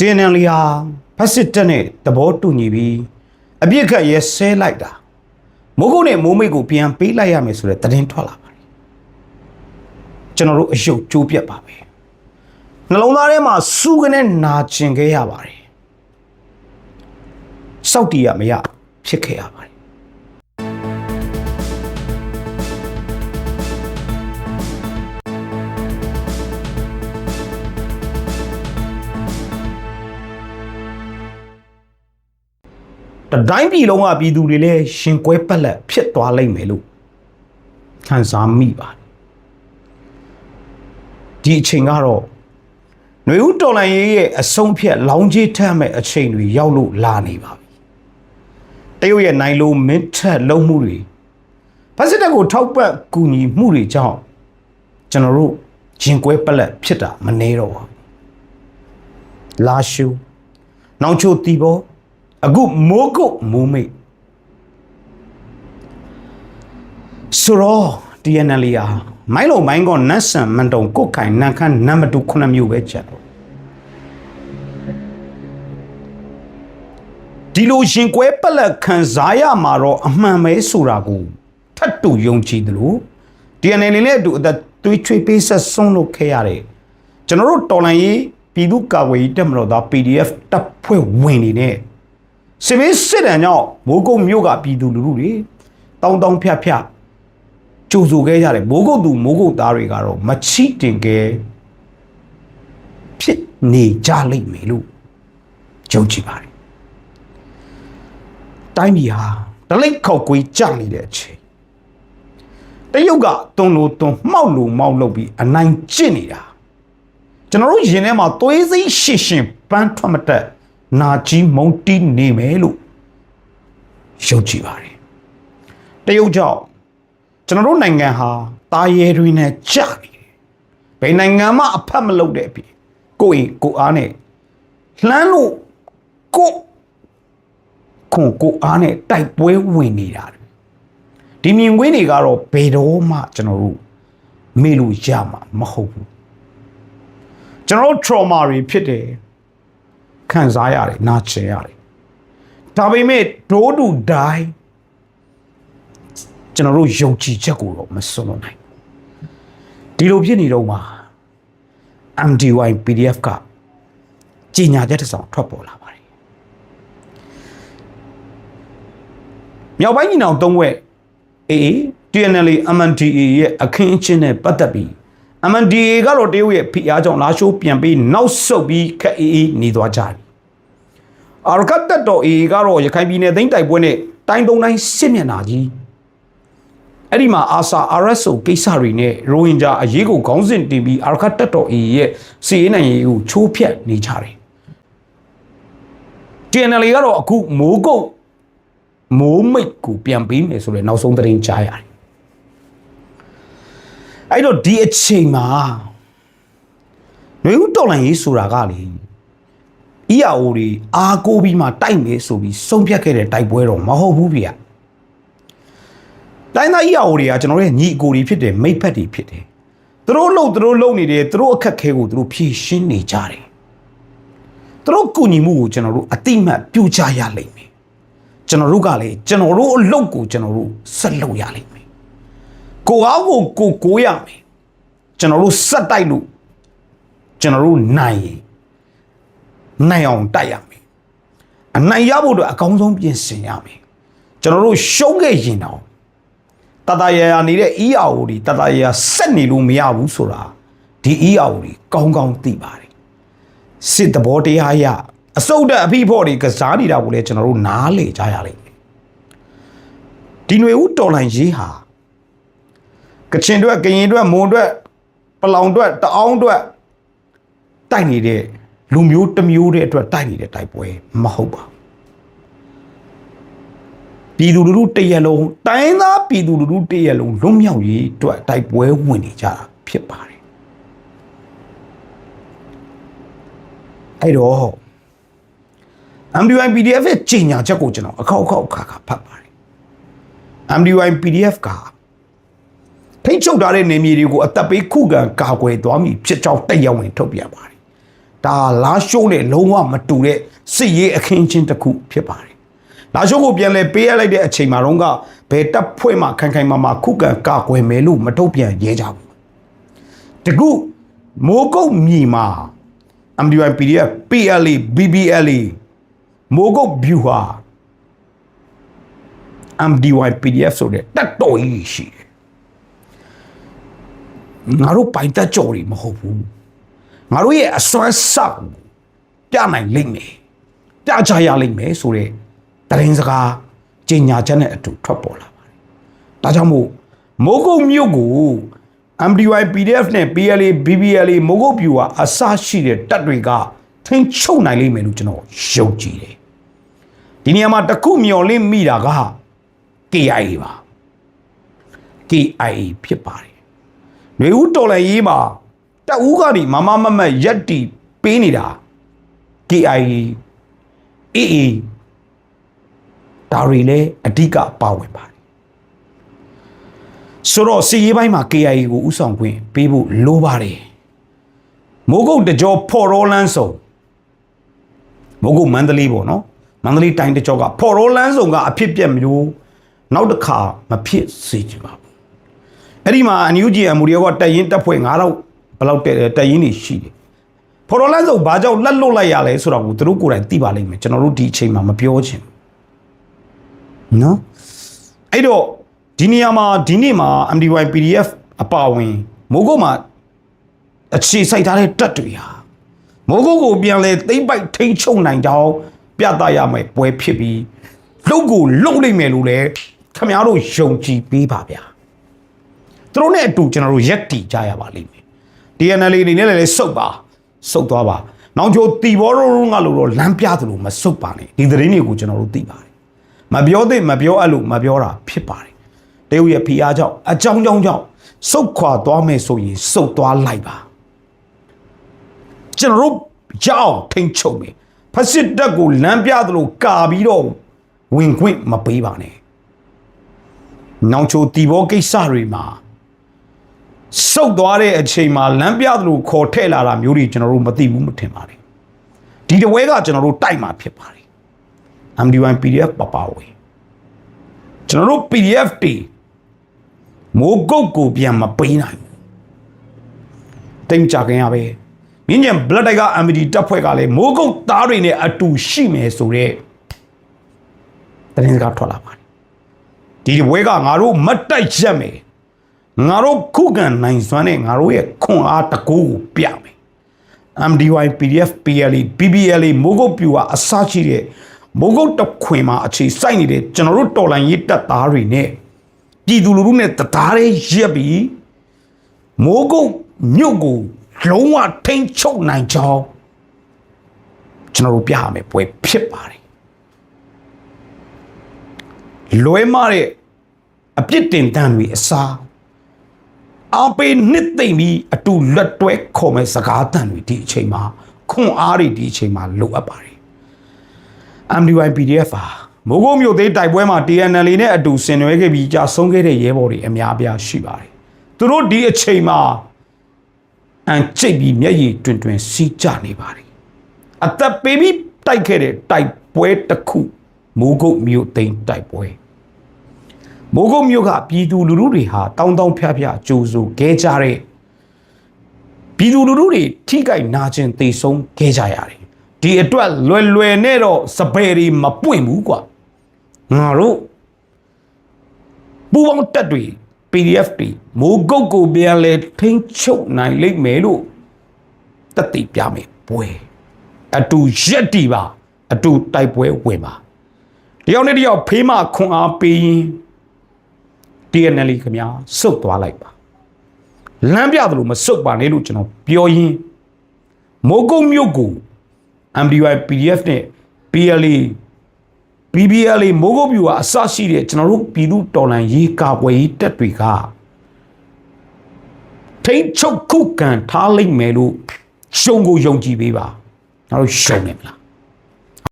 တင်းနန်လီဟာဖက်စစ်တပ်နဲ့သဘောတူညီပြီးအပြစ်ခတ်ရဲဆဲလိုက်တာမိုးကုတ်နဲ့မိုးမိတ်ကိုပြန်ပေးလိုက်ရမယ်ဆိုတဲ့သတင်းထွက်လာပါတယ်ကျွန်တော်တို့အယုတ်ကျိုးပြတ်ပါပဲနှလုံးသားထဲမှာစူးကနေနာကျင်ခဲ့ရပါတယ်စောက်တီရမရဖြစ်ခဲ့ရပါတယ် တတိုင်းပြည်လုံးကပြည်သူတွေလည်းရှင်ကွဲပက်လက်ဖြစ်သွားလိမ့်မယ်လို့ခံစားမိပါတယ်ဒီအချိန်ကတော့ຫນွေဦးတော်လိုင်းရေးရဲ့အဆုံးဖြတ်လောင်းကြီးထမ်းမဲ့အချိန်တွေရောက်လို့လာနေပါပြီတရုတ်ရဲ့နိုင်လိုမင်းထက်လုံးမှုတွေဖက်စစ်တပ်ကိုထောက်ပံ့ကူညီမှုတွေကြောင့်ကျွန်တော်တို့ရှင်ကွဲပက်လက်ဖြစ်တာမနေတော့ပါဘူးလာရှုနောင်ချိုတီဘော အခုမိုးကုတ်မိုးမိတ်ဆိုတော့ TNL ရာမိုင်းလုံးမိုင်းကောနတ်ဆန်မန်တုံကုတ်ခိုင်နန်ခမ်းနံပါတ်9မျိုးပဲချက်တော့ဒီလိုရှင်ကွဲပလက်ခံစားရမှာတော့အမှန်ပဲဆိုတာကိုထပ်တူယုံကြည်တယ်လို့ TNL နဲ့အတူအသက်သွေးချွေးပေးဆက်ဆုံးလုပ်ခဲ့ရတယ်ကျွန်တော်တို့တော်လန်ရေးပြည်သူ့ကာကွယ်ရေးတပ်မတော်သား PDF တပ်ဖွဲ့ဝင်နေနဲ့ စမင်းစစ်တမ်းကြောင့်မိုးကုတ်မြို့ကပြည်သူလူထုတွေတောင်းတောင်းဖြတ်ဖြတ်ကြိုဆိုခဲ့ကြတယ်မိုးကုတ်သူမိုးကုတ်သားတွေကတော့မချိတင်ကဲဖြစ်နေကြလိမ့်မယ်လို့ကြုံကြည်ပါတယ်တိုင်းပြည်ဟာတလိတ်ခောက်ကွေးကြနေတဲ့အချိန်တရုတ်ကတွန်းလို့တွန်းမှောက်လို့မှောက်လို့ပြီးအနိုင်ကျင့်နေတာကျွန်တော်တို့ရင်ထဲမှာသွေးစိမ့်ရှစ်ရှင်ပန်းထွက်မတက် နာကြီးမုံတီးနေမယ်လို့ယုံကြည်ပါတယ်တရုတ်ကြောင့်ကျွန်တော်တို့နိုင်ငံဟာတာရဲတွေနဲ့ကြနေတယ်ဘယ်နိုင်ငံမှအဖက်မလုပ်တဲ့အပြင်ကိုယ့်အိမ်ကိုယ်အားနဲ့လှမ်းလို့ကိုယ့်ခွန်ကိုယ်အားနဲ့တိုက်ပွဲဝင်နေတာတွေဒီမြင်ကွင်းတွေကတော့ဘယ်တော့မှကျွန်တော်တို့မေ့လို့ရမှာမဟုတ်ဘူးကျွန်တော်တို့ trauma တွေဖြစ်တယ် ခံစားရတယ်နာကျင်ရတယ်ဒါပေမဲ့ဒိုးတူဒိုင်းကျွန်တော်တို့ယုံကြည်ချက်ကိုတော့မစွန့်လွတ်နိုင်ဒီလိုဖြစ်နေတော့မှာ MDY PDF ကကြီးညာချက်တစ်စောင်ထွက်ပေါ်လာပါတယ်မြောက်ပိုင်းညီနောင်သုံးဝက်အေး TNL MNDAA ရဲ့အခင်းအကျင်းနဲ့ပတ်သက်ပြီး MNDAA ကတော့တရုတ်ရဲ့ဖိအားကြောင့်လာရှိုးပြန်ပြီးနောက်ဆုတ်ပြီးခက်အေးအေးနေသွားကြတယ်အာရကတ်တက်တော်အေကတော့ရခိုင်ပြည်နယ်သိမ်းတိုက်ပွဲနဲ့တိုင်းသုံးတိုင်းစစ်မျက်နှာကြီးအဲ့ဒီမှာအာဆာ RSO ကိစ္စတွေနဲ့ရိုဟင်ဂျာအရေးကိုခေါင်းစဉ်တင်ပြီးအာရကတ်တက်တော်အေရဲ့စီရေးနိုင်ရေးကိုချိုးဖျက်နေကြတယ် TNL ကတော့အခုမိုးကုတ်မိုးမိတ်ကိုပြန်ပေးမယ်ဆိုတဲ့နောက်ဆုံးသတင်းကြားရတယ် အဲ့တော့ဒီအချိန်မှာຫນွေဦးတော်လန်ရေးဆိုတာကလေ EAO တွေအာကိုပြီးမှတိုက်မယ်ဆိုပြီးဆုံးဖြတ်ခဲ့တဲ့တိုက်ပွဲတော့မဟုတ်ဘူးဗျတိုင်းသား EAO တွေကကျွန်တော်တို့ရဲ့ညီအကိုတွေဖြစ်တယ်မိတ်ဖက်တွေဖြစ်တယ်သူတို့လှုပ်သူတို့လှုပ်နေတယ်သူတို့အခက်ခဲကိုသူတို့ဖြည့်ရှင်းနေကြတယ်သူတို့ကူညီမှုကိုကျွန်တော်တို့အတိမတ်ပြုကြရလိမ့်မယ်ကျွန်တော်တို့ကလည်းကျွန်တော်တို့အလုပ်ကိုကျွန်တော်တို့ဆက်လုပ်ရလိမ့်မယ် ကိုအားကိုကိုကိုရမယ်ကျွန်တော်တို့စက်တိုက်လို့ကျွန်တော်တို့နိုင်ရင်နိုင်အောင်တိုက်ရမယ်အနိုင်ရဖို့အတွက်အကောင်းဆုံးပြင်ဆင်ရမယ်ကျွန်တော်တို့ရှုံးခဲ့ရင်တော့တတရရနေတဲ့ EAO တွေတတရရဆက်နေလို့မရဘူးဆိုတာဒီ EAO တွေကောင်းကောင်းသိပါတယ်စစ်တဘောတရားရအစုပ်တဲ့အဖိဖို့တွေကစားနေတာကိုလည်းကျွန်တော်တို့နားလေကြရလိမ့်မယ်ဒီຫນွေဦးတော်လိုင်းရေးဟာ ကချင်အတွက်ကရင်အတွက်မွန်အတွက်ပလောင်အတွက်တအောင်းအတွက်တိုက်နေတဲ့လူမျိုးတစ်မျိုးတဲ့အတွက်တိုက်နေတဲ့တိုက်ပွဲမဟုတ်ပါဘူးပြည်သူလူထုတရက်လုံးတိုင်းသားပြည်သူလူထုတရက်လုံးလွတ်မြောက်ရေးအတွက်တိုက်ပွဲဝင်နေကြတာဖြစ်ပါတယ်အဲ့တော့ MDY PDF ရဲ့ကြီးညာချက်ကိုကျွန်တော်အခောက်အခောက်အခါခါဖတ်ပါတယ် MDY PDF က ထိတ်ချုပ်ထားတဲ့နေမြေတွေကိုအသက်ပေးခုခံကာကွယ်သွားမည်ဖြစ်ကြောင်းတရားဝင်ထုတ်ပြန်ပါတယ်ဒါလာရှိုးနဲ့လုံးဝမတူတဲ့စစ်ရေးအခင်းချင်းတစ်ခုဖြစ်ပါတယ်လာရှိုးကိုပြန်လဲပေးရလိုက်တဲ့အချိန်မှာတော့ကဘယ်တပ်ဖွဲ့မှခိုင်ခိုင်မာမာခုခံကာကွယ်မယ်လို့မထုတ်ပြန်ရဲကြဘူးတကူမိုးကုတ်မြေမှာ MDY PDF PLA BBLA မိုးကုတ် view ဟာ MDY PDF ဆိုတဲ့တက်တော်ကြီးရှိတယ် ငါတို့ပိုင်တက်ကြော်တွေမဟုတ်ဘူးငါတို့ရဲ့အစွမ်းစောက်ပြနိုင်လိမ့်မယ်ပြချရလိမ့်မယ်ဆိုတဲ့တရင်စကားကြင်ညာချက်နဲ့အတူထွက်ပေါ်လာပါတယ်ဒါကြောင့်မို့မိုးကုတ်မြို့ကို MDY PDF နဲ့ PLA BBLA မိုးကုတ်ပြူဟာအစရှိတဲ့တပ်တွေကထိန်းချုပ်နိုင်လိမ့်မယ်လို့ကျွန်တော်ယုံကြည်တယ်ဒီနေရာမှာတစ်ခုမျော်လင့်မိတာက KIA ပါ KIA ဖြစ်ပါတယ်။ နေဦးတော်လည်းရေးမှာတက်ဦးကနေမမမမတ်ရက်တီပေးနေတာ KIA AA ဒါတွေလည်းအဓိကပါဝင်ပါတယ်။ဆိုတော့စီရေးပိုင်းမှာ KIA ကိုဥဆောင်ခွင့်ပေးဖို့လိုပါတယ်။မိုးကုတ်တကြောဖော်ရောလန်းဆောင်မိုးကုတ်မန္တလေးပေါ့နော်။မန္တလေးတိုင်းတကြောကဖော်ရောလန်းဆောင်ကအဖြစ်ပြက်မျိုးနောက်တစ်ခါမဖြစ်စေချင်ပါဘူး အဲ့ဒီမှာအန်ယူဂျီအမူရီယောကတက်ရင်တက်ဖွဲ့9000ဘယ်လောက်တက်တက်ရင်နေရှိတယ်ဖော်တော်လန်းဆိုဘာကြောင့်လက်လွတ်လိုက်ရလဲဆိုတော့ကိုသူတို့ကိုယ်တိုင်သိပါလိမ့်မယ်ကျွန်တော်တို့ဒီအချိန်မှာမပြောချင်ဘူးနော်အဲ့တော့ဒီနေရာမှာဒီနေ့မှာ MDY PDF အပါဝင်မိုးကုတ်မှာအခြေစိုက်ထားတဲ့တက်တွေဟာမိုးကုတ်ကိုပြန်လဲသိမ့်ပိုက်ထိန်းချုပ်နိုင်ကြောင်းပြသရမယ်ပွဲဖြစ်ပြီးလုတ်ကိုလုတ်လိုက်မယ်လို့လည်းခမရတို့ယုံကြည်ပေးပါဗျာ သူတို့နဲ့အတူကျွန်တော်တို့ရက်တီကြရပါလိမ့်မယ် DNL အနေနဲ့လည်းစုပ်ပါစုပ်သွားပါနောက်ကျော်တီဘောရုံးကလို့တော့လမ်းပြသလိုမစုပ်ပါနဲ့ဒီသတင်းတွေကိုကျွန်တော်တို့သိပါတယ်မပြောသင့်မပြောအပ်လို့မပြောတာဖြစ်ပါတယ်တရုတ်ရဲ့ဖိအားကြောင့်အကြောင်းကြောင့်ကြောင့်စုပ်ခွာသွားမယ်ဆိုရင်စုပ်သွားလိုက်ပါကျွန်တော်တို့ကြောက်ထိန်ချုပ်မယ်ဖက်စစ်တပ်ကိုလမ်းပြသလိုကာပြီးတော့ဝင်ခွင့်မပေးပါနဲ့နောင်ချိုတီဘောကိစ္စတွေမှာ စုပ်သွားတဲ့အချိန်မှာလမ်းပြသလိုခေါ်ထည့်လာတာမျိုးတွေကျွန်တော်တို့မသိဘူးမထင်ပါနဲ့ဒီတပွဲကကျွန်တော်တို့တိုက်မှာဖြစ်ပါတယ် MD1 PDF ပပဝေကျွန်တော်တို့ PDF တွေမိုးကုတ်ကိုပြန်မပေးနိုင်ဘူးတိမ်ကြခင်ရပဲမြင်းညံ blood တိုက်က MD တပ်ဖွဲ့ကလည်းမိုးကုတ်သားတွေနဲ့အတူရှိမယ်ဆိုတော့တရင်စကားထွက်လာပါတယ်ဒီဘွဲကငါတို့မတ်တိုက်ရက်မယ် ငါတို့ခုခံနိုင်စွမ်းနဲ့ငါတို့ရဲ့ခွန်အားတကူကိုပြမယ် MDY PDF PLA BBLA မိုးကုတ်ပြူဟာအစရှိတဲ့မိုးကုတ်တခွင်မှာအခြေစိုက်နေတဲ့ကျွန်တော်တို့တော်လိုင်းရေးတပ်သားတွေနဲ့ပြည်သူလူထုနဲ့တရားရေးရက်ပြီးမိုးကုတ်မြို့ကိုလုံးဝထိန်းချုပ်နိုင်ကြောင်းကျွန်တော်တို့ပြရမယ်ပွဲဖြစ်ပါတယ်လွဲမတဲ့အပြစ်တင်တန်းတွေအစား အပေနှစ်သိမ့်ပြီးအတူလက်တွဲခေါ်မဲ့စကားတန်တွေဒီအချိန်မှာခွန်အားတွေဒီအချိန်မှာလိုအပ်ပါတယ် MDY PDF ဟာမိုးကုတ်မြို့သေးတိုက်ပွဲမှာ TNL နဲ့အတူဆင်နွှဲခဲ့ပြီးကြာဆုံးခဲ့တဲ့ရဲဘော်တွေအများအပြားရှိပါတယ်သူတို့ဒီအချိန်မှာအန်ချိတ်ပြီးမျက်ရည်တွင်တွင်စီးကြနေပါတယ်အသက်ပေးပြီးတိုက်ခဲ့တဲ့တိုက်ပွဲတစ်ခုမိုးကုတ်မြို့သိမ်းတိုက်ပွဲ မိုးကုတ်မြို့ကပြည်သူလူထုတွေဟာတောင်းတောင်းဖျားဖျားကြိုးစိုးခဲ့ကြတဲ့ပြည်သူလူထုတွေထိကြိုက်နာကျင်သေဆုံးခဲ့ကြရတယ်ဒီအတွက်လွယ်လွယ်နဲ့တော့စပယ်တွေမပွင့်ဘူးကွာငါတို့ပူပေါင်းတက်တွေ PDF တွေမိုးကုတ်ကိုပြန်လဲထိန်းချုပ်နိုင်လိမ့်မယ်လို့တတိပြမယ်ပွဲအတူရက်တီပါအတူတိုက်ပွဲဝင်ပါတယောက်နဲ့တယောက်ဖေးမခွန်အားပေးရင် TNL ခင်ဗျာစုတ်သွားလိုက်ပါလမ်းပြသလိုမစုတ်ပါနဲ့လို့ကျွန်တော်ပြောရင်းမိုးကုတ်မြို့ကို MDY PDF နဲ့ PLA BBLA မိုးကုတ်ပြူကအစရှိတဲ့ကျွန်တော်တို့ပြည်သူတော်လှန်ရေးကာကွယ်ရေးတပ်တွေကထိတ်ချုပ်ခုခံထားလိမ့်မယ်လို့ရှုံကိုယုံကြည်ပေးပါငါတို့ရှုံနေမလား